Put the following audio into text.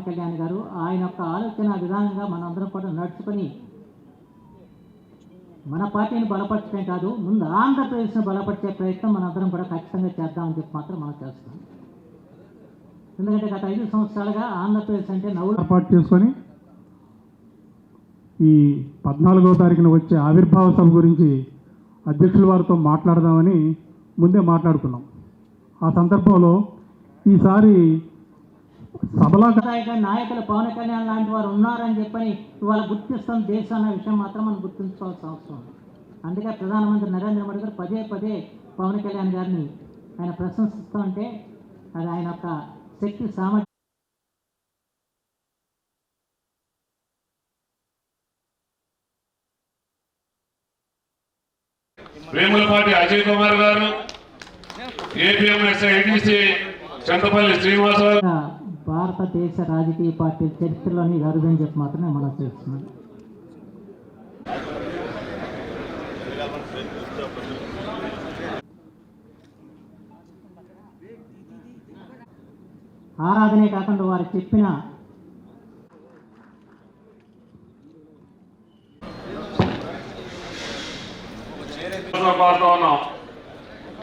కళ్యాణ్ గారు ఆయన యొక్క ఆలోచన విధానంగా మనందరం కూడా నడుచుకొని మన పార్టీని బలపరచడం కాదు ముందు ఆంధ్రప్రదేశ్ను బలపరిచే ప్రయత్నం మనందరం కూడా ఖచ్చితంగా చేద్దామని చెప్పి మాత్రం మనం చేస్తాం ఎందుకంటే గత ఐదు సంవత్సరాలుగా ఆంధ్రప్రదేశ్ అంటే నవ్వులు ఏర్పాటు చేసుకొని ఈ పద్నాలుగో తారీఖున వచ్చే ఆవిర్భావ సభ గురించి అధ్యక్షుల వారితో మాట్లాడదామని ముందే మాట్లాడుకున్నాం. ఆ సందర్భంలో ఈసారి సభలా నాయకులు పవన్ కళ్యాణ్ లాంటి వారు ఉన్నారని చెప్పని ఇవాళ గుర్తిస్తాం దేశం అనే విషయం మాత్రం మనం గుర్తుంచుకోవాల్సిన అవసరం ఉంది. అందుకే ప్రధానమంత్రి నరేంద్ర మోడీ గారు పదే పదే పవన్ కళ్యాణ్ గారిని ఆయన ప్రశంసిస్తూ ఉంటే అది ఆయన యొక్క శక్తి సామర్థ్యం వేములపాటి అజయ్ కుమార్ గారు ఏపీఎంఎస్ చంద్రపల్లి శ్రీనివాసరావు. భారతదేశ రాజకీయ పార్టీల చరిత్రలోని అరుదని చెప్పి మాత్రమే మనం చేస్తున్నాం. ఆరాధనే కాకుండా వారు చెప్పిన ఉన్నాం